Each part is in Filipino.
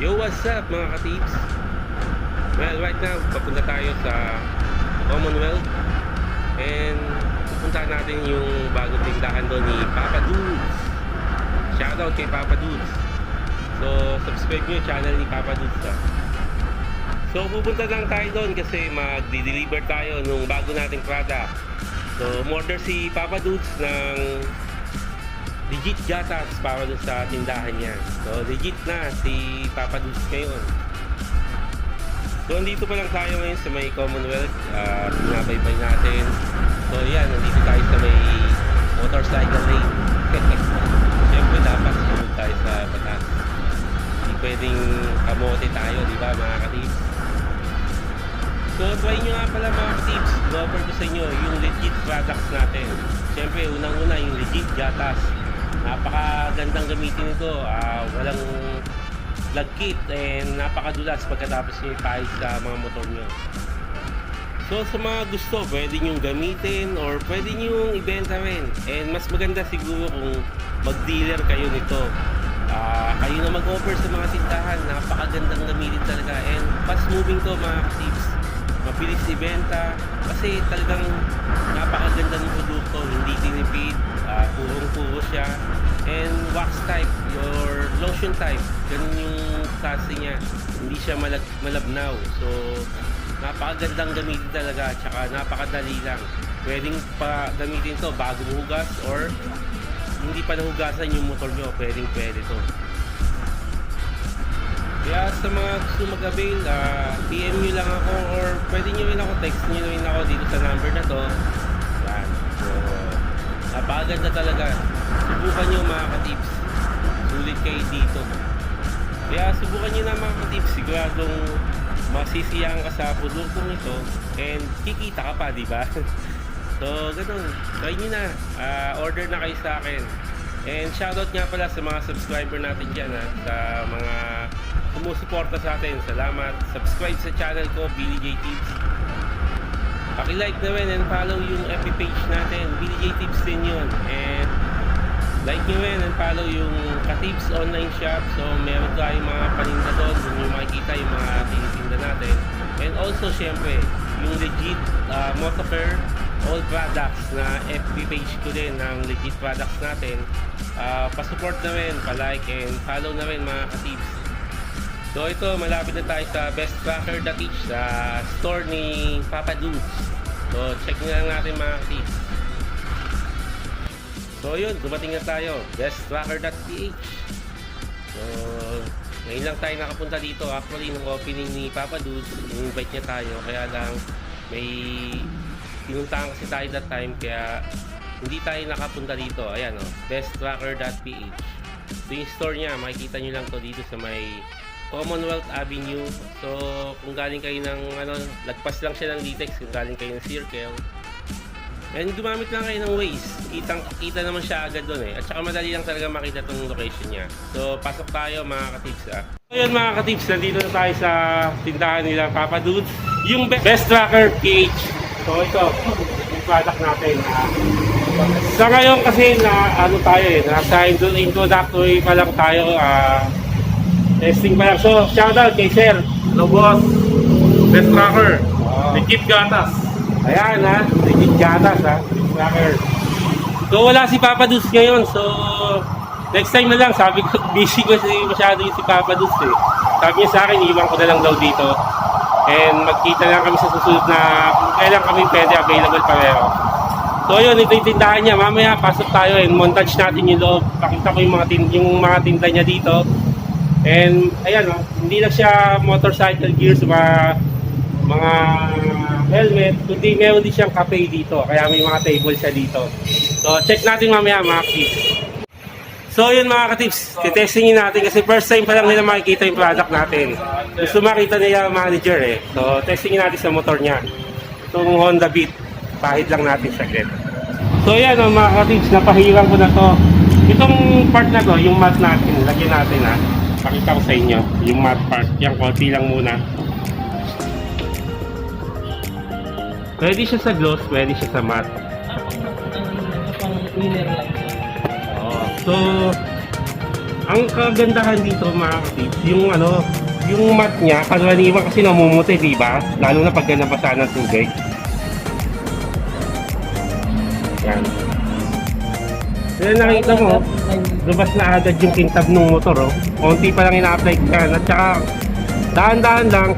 Yo, what's up mga ka-tips? Well, right now, papunta tayo sa Commonwealth and pupunta natin yung bagong tindahan doon ni Papa Dudes. Shoutout kay Papa Dudes. So, subscribe nyo yung channel ni Papa Dudes ha. So, pupunta lang tayo doon kasi mag-deliver tayo nung bago nating product. So, umorder si Papa Dudes ng legit gatas para dun sa tindahan niya. So, legit na si Papa Dudes ngayon. So, andito pa lang tayo ngayon sa may Commonwealth. Uh, Pinabaybay natin. So, yan. Nandito tayo sa may motorcycle lane. Siyempre, dapat sunod tayo sa batas. Hindi pwedeng kamote tayo, di ba, mga katips? So, try nyo nga pala mga katips. Go-offer ko sa inyo yung legit products natin. Siyempre, unang-una yung legit gatas. Napakagandang gamitin ito. Ah, walang plug kit and napakadulas pagkatapos nyo ipahid sa mga motor nyo. So sa mga gusto, pwede nyo gamitin or pwede nyo ibenta rin. And mas maganda siguro kung mag-dealer kayo nito. Ah, kayo na mag-offer sa mga tindahan, napakagandang gamitin talaga. And fast moving to mga tips. Mabilis ibenta kasi talagang napakaganda lotion type, ganun yung klase niya. Hindi siya malag malabnaw. So, napakagandang gamitin talaga tsaka napakadali lang. Pwedeng pa gamitin to bago hugas or hindi pa nahugasan yung motor nyo, pwedeng pwede to. Kaya sa mga gusto mag-avail, ah, PM nyo lang ako or pwede nyo rin ako, text nyo rin ako dito sa number na to. Yan. So, napakaganda talaga. Subukan nyo mga ka-tips. Sulit kayo dito. Kaya subukan nyo na mga ka-tips. Siguradong masisiyahan ka sa produktong ito and kikita ka pa, di ba? so, ganun. Try nyo na. Ah, order na kayo sa akin. And shoutout nga pala sa mga subscriber natin dyan ha, sa mga sumusuporta sa atin. Salamat. Subscribe sa channel ko, Billy Tips. Paki-like na rin and follow yung FB page natin. Billy Tips din yun. And like nyo rin and follow yung Katips online shop. So meron tayong mga paninda doon. Doon yung makikita yung mga tinitinda natin. And also syempre, yung legit uh, Motofer all products na FB page ko din ng legit products natin. Uh, pa-support na rin, pa-like and follow na rin mga Katips. So ito, malapit na tayo sa besttracker.ich sa store ni Papa Dudes. So check nyo lang natin mga tips. So yun, dumating na tayo. besttracker.ph So, ngayon lang tayo nakapunta dito. Actually, nung opening ni Papa Dudes, in-invite niya tayo. Kaya lang, may pinuntahan kasi tayo that time. Kaya, hindi tayo nakapunta dito. Ayan o, oh, besttracker.ph Ito yung store niya. Makikita nyo lang to dito sa may Commonwealth Avenue. So, kung galing kayo ng ano, lagpas lang siya ng Litex, kung galing kayo ng Circle. And gumamit lang kayo ng Waze. Kitang, kita naman siya agad doon eh. At saka madali lang talaga makita tong location niya. So, pasok tayo mga katips ah. So, yun mga katips, nandito na tayo sa tindahan nila Papa Dudes. Yung Be- Best Tracker PH. So, ito, yung product natin. ah. sa ngayon kasi na ano tayo eh, nasa intro- introductory pa lang tayo. ah, Testing pa lang. So, shoutout kay Sir. Hello boss, best tracker, Ah. legit gatas. Ayan ha, legit gatas ha. Tracker. So, wala si Papa Dus ngayon. So, next time na lang. Sabi ko, busy ko si masyado yung si Papa Dus eh. Sabi niya sa akin, iwan ko na lang daw dito. And magkita lang kami sa susunod na kung kailan kami pwede available pareho. So yun, ito yung tindahan niya. Mamaya pasok tayo and montage natin yung loob. Pakita ko yung mga, tin yung mga tinda niya dito. And ayan oh, hindi lang siya motorcycle gears mga mga helmet, kundi meron din siyang cafe dito. Kaya may mga table siya dito. So check natin mamaya mga katips. So yun mga katips, titestingin natin kasi first time pa lang nila makikita yung product natin. Gusto makita nila manager eh. So testingin natin sa motor niya. Itong Honda Beat, pahid lang natin saglit. So yan oh, mga katips, napahiram ko na to. Itong part na to, yung mat natin, lagyan natin ha. Pakita ko sa inyo, yung mat part. Yan, konti lang muna. Pwede siya sa gloss, pwede siya sa matte. Oo. So, Ang kagandahan dito mga katips, yung ano, yung mat niya, karaniwan kasi namumuti, di ba? Lalo na pag nabasa ng tubig. Yan. Kaya nakita mo, lumabas na agad yung kintab ng motor, oh. Konti pa lang ina-apply yan. At saka, dahan-dahan lang,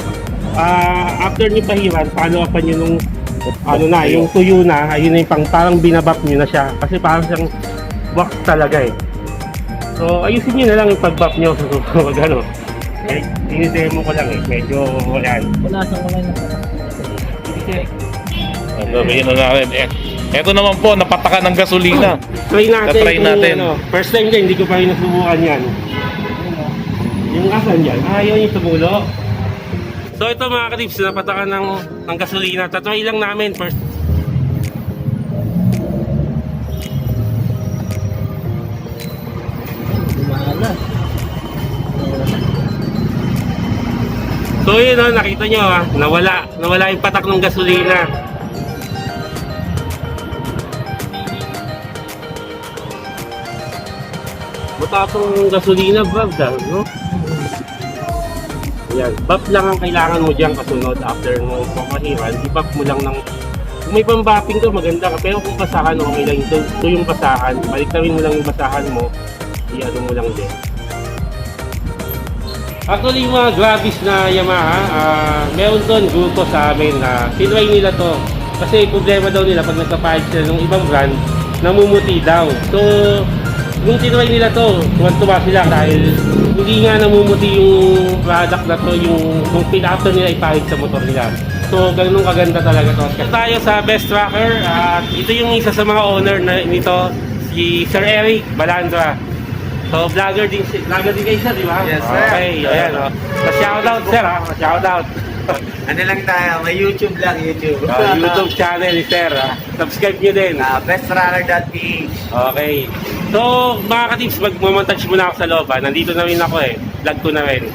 ah, after nyo pahiran, follow upan nyo nung, ano na, yung tuyo na, ayun na yung pang, parang binabap nyo na siya. Kasi parang siyang wax talaga eh. So, ayusin nyo na lang yung pag-bap nyo sa susunod, ano. Eh, dinidemo ko lang eh, medyo, yan. Wala sa kulay na Sabihin na natin. Eh, eto naman po, napatakan ng gasolina. Try natin. Kung natin. Ano, first time ko, hindi ko pa rin nasubukan yan. Yung asan yan? Ayaw yung tumulo. So ito mga katips, napatakan ng, ng gasolina. Tatry lang namin first. So yun o, nakita nyo ha, nawala. Nawala yung patak ng gasolina. Matapang gasolina, Bob, dahil, no? Yan, buff lang ang kailangan mo dyan kasunod after mo pamahiran. I-buff mo lang ng... Kung may pambapping ka, maganda ka. Pero kung basahan, okay lang ito. Ito yung basahan. Baliktawin mo lang yung basahan mo. I-ano mo lang din. Actually, yung mga Gravis na Yamaha, ah, meron doon grupo sa amin na tinry nila to. Kasi problema daw nila pag nagkapalit sila ng ibang brand, namumuti daw. So, nung tinry nila to, tuwan-tuwa sila dahil hindi nga namumuti yung product na to, yung nung pin-after nila ipalit sa motor nila. So, ganun kaganda talaga to. Kasi tayo sa Best Tracker, at ito yung isa sa mga owner na nito, si Sir Eric Balandra. So, vlogger din, si- vlogger din kayo sir, di ba? Yes, sir. Okay, ayan, oh. Pa-shoutout, sir, ha? Pa-shoutout. Ano lang tayo, may YouTube lang, YouTube. Uh, YouTube channel ni sir, ha? Subscribe nyo din. Ah, bestrunner.ph Okay. So, mga katips, magmamontage muna ako sa loob, ha? Nandito na rin ako, eh. Vlog ko na rin.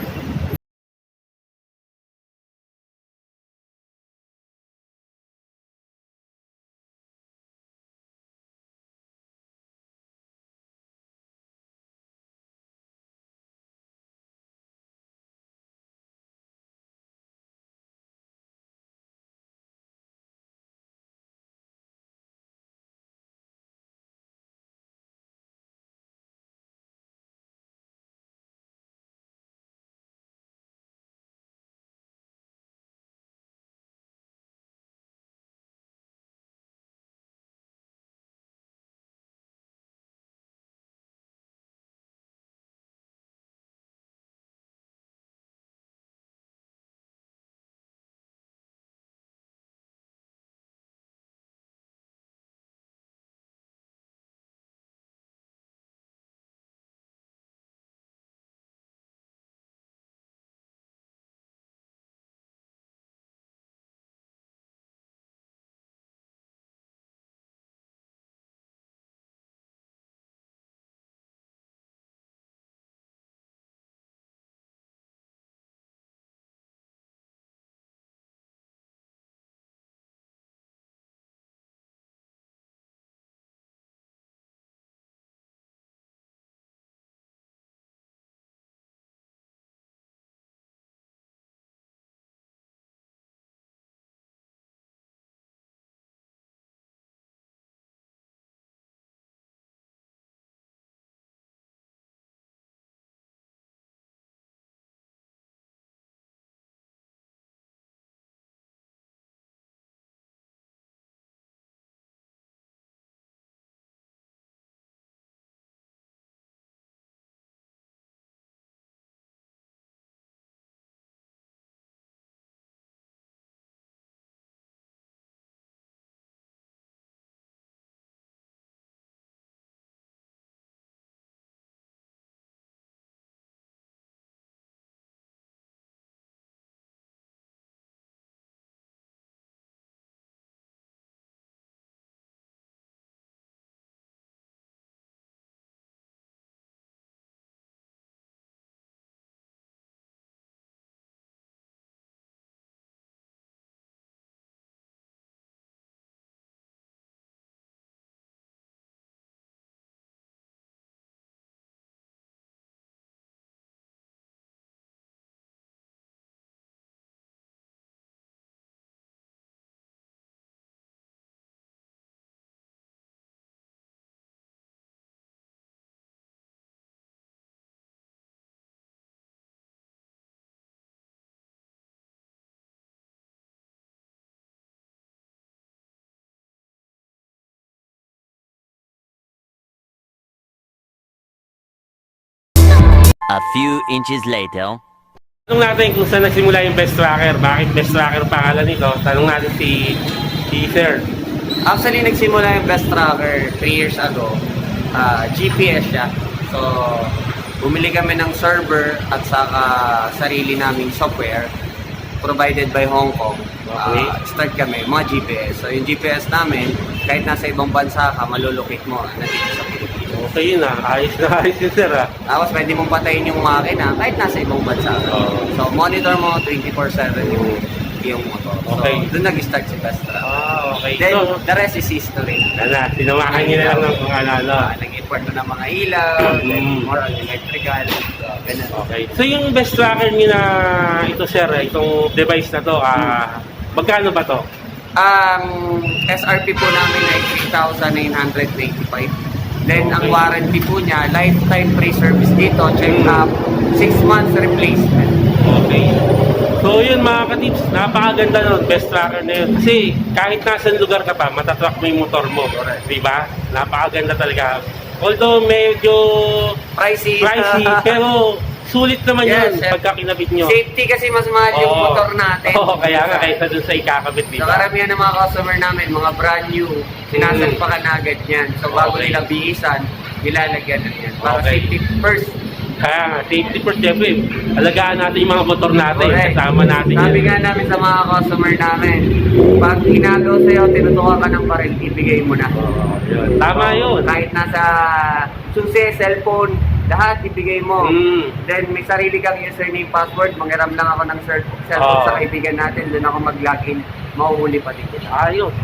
A few inches later. Tanong natin kung saan nagsimula yung best tracker. Bakit best tracker pangalan nito? Tanong natin si, si Sir. Actually, nagsimula yung Best Tracker 3 years ago. Ah, GPS siya. So, bumili kami ng server at saka sarili naming software provided by Hong Kong. Okay. Ah, start kami, mga GPS. So, yung GPS namin, kahit nasa ibang bansa ka, malulocate mo nandito sa Pilipinas. Okay yun ah. Ayos na ayos yun Sir ah. Tapos, pwede mong patayin yung makina kahit nasa ibang bansa. Oo. So, monitor mo 24-7 yung, yung motor. So, Okay. doon nag-start si Tracker. Ah, okay. Then, So, the rest is history. Ala, sinamahan niyo na lang ng mga ano. Ah, nag-import na ng mga ilaw, then Mm. more on electrical, so, ganun. Okay. So yung best tracker niyo na ito sir, itong device na to, ah, magkano ba to? Ang SRP po namin ay 3,925. Then, ang warranty po niya, lifetime free service dito, check Mm. up, 6 months replacement. Okay. So yun mga katips, napakaganda nun, best tracker na yun. Kasi kahit nasa lugar ka pa, matatrack mo yung motor mo. Di ba? Napakaganda talaga. Although medyo Pricey. pricey, pero sulit naman Yes, yun yes. pagka kinabit nyo. Safety kasi mas mahal yung Oo. motor natin. Oo, kaya nga, kaysa dun sa ikakabit, So, ba? karamihan ng mga customer namin, mga brand new, sinasalpakan na agad yan. So, bago Okay. nila bihisan, nilalagyan na yan. Para Okay. safety first. Kaya nga, safety first, syempre, alagaan natin yung mga motor natin, Correct. kasama natin Sabi yan. nga namin sa mga customer namin, pag hinagaw sa'yo, tinutukan ka ng baril, ibigay mo na. Oo, yun. Tama yun. Kahit nasa susi, cellphone, lahat ibigay mo. Mm. Then may sarili kang username, password, mangiram lang ako ng cell- cellphone Oo. sa kaibigan natin, doon ako mag-login, mahuhuli pa din kita. Ayos.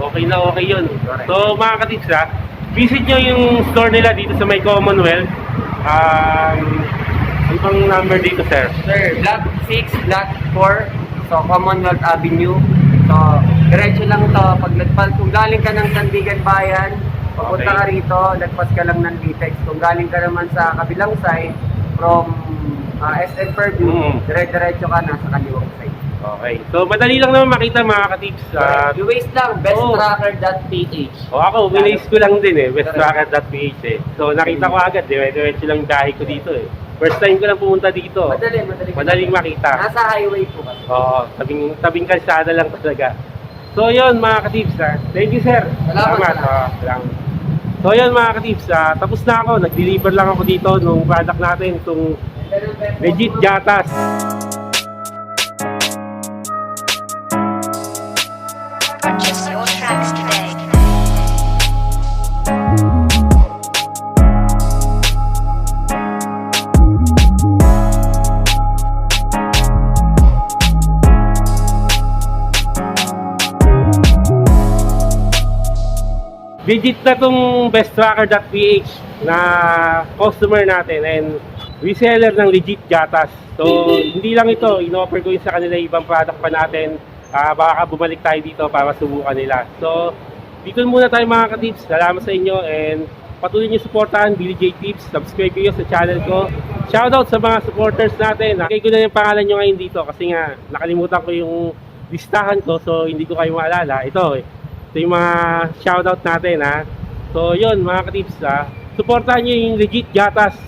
Okay na okay yun. Correct. So mga katips ha, visit nyo yung store nila dito sa may Commonwealth. Um, ano bang number dito sir? Sir, Block 6, Block 4, so Commonwealth Avenue. So, diretso lang to. Pag nagpas, kung galing ka ng Sandigan Bayan, papunta Okay. ka rito, lagpas ka lang ng Litex. Kung galing ka naman sa kabilang side, from uh, SM Purview, Mm. dire-diretso ka na sa kaliwang side. Okay. So madali lang naman makita mga katips. Uh, you waste lang, besttracker.ph. o ako, winace ko lang din eh, besttracker.ph eh. So nakita ko agad, dire-diretso lang dahil ko dito eh. First time ko lang pumunta dito. Madali, madali. Madaling makita. Nasa highway po kasi. Oo, tabing, tabing kalsada lang talaga. So yun mga katips ha. Thank you sir. Salamat, salamat. Oo, salamat. So yun mga katips, ah, tapos na ako. Nag-deliver lang ako dito nung product natin, itong legit gatas. Legit na tong besttracker.ph na customer natin and reseller ng legit gatas. So, hindi lang ito, in-offer ko yun sa kanila ibang product pa natin. Ah, baka bumalik tayo dito para subukan nila. So, dito muna tayo mga katips. Salamat sa inyo and patuloy niyo suportahan Billy J Tips. Subscribe kayo sa channel ko. Shoutout sa mga supporters natin. Nakikita ko na yung pangalan nyo ngayon dito kasi nga nakalimutan ko yung listahan ko so hindi ko kayo maalala. Ito, ito yung mga shoutout natin ha. So yun mga katips ha. Suportahan nyo yung legit gatas.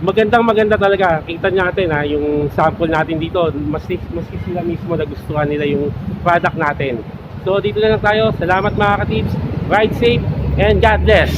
Magandang maganda talaga. Kita natin ha, yung sample natin dito. Mas, mas sila mismo nagustuhan nila yung product natin. So dito na lang tayo. Salamat mga katips. Ride safe and God bless.